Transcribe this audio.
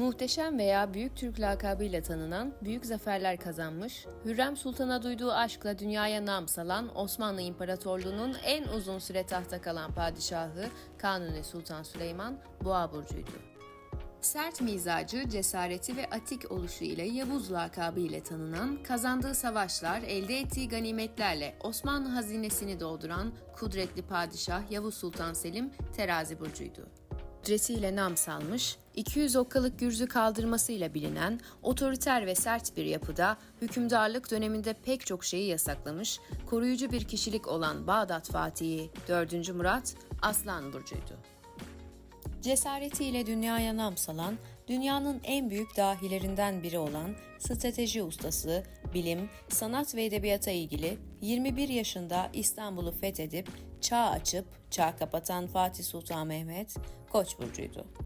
Muhteşem veya Büyük Türk lakabıyla tanınan, büyük zaferler kazanmış, Hürrem Sultan'a duyduğu aşkla dünyaya nam salan Osmanlı İmparatorluğu'nun en uzun süre tahta kalan padişahı Kanuni Sultan Süleyman Boğa burcuydu. Sert mizacı, cesareti ve atik oluşu ile Yavuz lakabı ile tanınan, kazandığı savaşlar, elde ettiği ganimetlerle Osmanlı hazinesini dolduran kudretli padişah Yavuz Sultan Selim terazi burcuydu. Kudretiyle nam salmış, 200 okkalık gürzü kaldırmasıyla bilinen otoriter ve sert bir yapıda hükümdarlık döneminde pek çok şeyi yasaklamış, koruyucu bir kişilik olan Bağdat Fatihi 4. Murat Aslan Burcu'ydu. Cesaretiyle dünyaya nam salan, dünyanın en büyük dahilerinden biri olan strateji ustası, bilim, sanat ve edebiyata ilgili 21 yaşında İstanbul'u fethedip çağ açıp çağ kapatan Fatih Sultan Mehmet Koç burcuydu.